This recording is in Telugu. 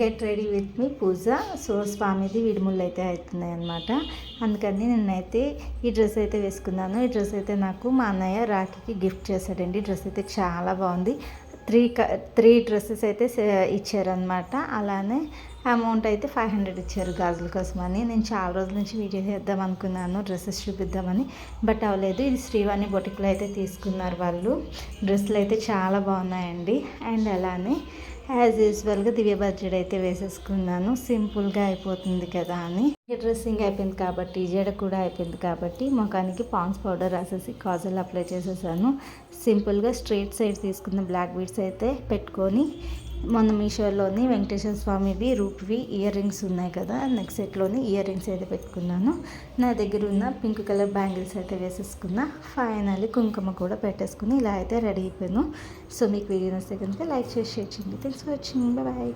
Get ready with me puja. So స్వామిది విడుములు అయితే అవుతున్నాయి అనమాట అందుకని నేనైతే ఈ డ్రెస్ అయితే వేసుకున్నాను. ఈ డ్రెస్ అయితే నాకు మా అన్నయ్య రాఖీకి గిఫ్ట్ చేశాడండి. డ్రెస్ అయితే చాలా బాగుంది. త్రీ క త్రీ డ్రెస్సెస్ అయితే ఇచ్చారనమాట అలానే అమౌంట్ అయితే ఫైవ్ హండ్రెడ్ ఇచ్చారు గాజుల కోసమని. నేను చాలా రోజుల నుంచి వీడియో చేద్దాం అనుకున్నాను డ్రెస్సెస్ చూపిద్దామని. బట్ అవ్వలేదు. ఇది శ్రీవాణి బొటిక్లో అయితే తీసుకున్నారు వాళ్ళు. డ్రెస్సులు అయితే చాలా బాగున్నాయండి. అండ్ అలానే యాజ్ యూజువల్గా దివ్య బడ్జెట్ అయితే వేసేసుకున్నాను. సింపుల్గా అయిపోతుంది కదా అని. డ్రెస్సింగ్ అయిపోయింది కాబట్టి జడ కూడా అయిపోయింది కాబట్టి ముఖానికి పాన్స్ పౌడర్ రాసేసి కాజల్ అప్లై చేసేసాను. సింపుల్గా స్ట్రైట్ సైడ్ తీసుకున్న బ్లాక్ బీడ్స్ అయితే పెట్టుకొని మొన్న మీషోలోని వెంకటేశ్వర స్వామివి రూప్వి ఇయర్ రింగ్స్ ఉన్నాయి కదా నెక్స్ట్ సెట్లోని ఇయర్ రింగ్స్ అయితే పెట్టుకున్నాను. నా దగ్గర ఉన్న పింక్ కలర్ బ్యాంగిల్స్ అయితే వేసేసుకున్నా ఫైనల్లీ కుంకుమ కూడా పెట్టేసుకుని ఇలా అయితే రెడీ అయిపోయాను. సో మీకు వీడియో నచ్చితే కనుక లైక్ చేసి షేర్ చేయండి. Thanks for watching bye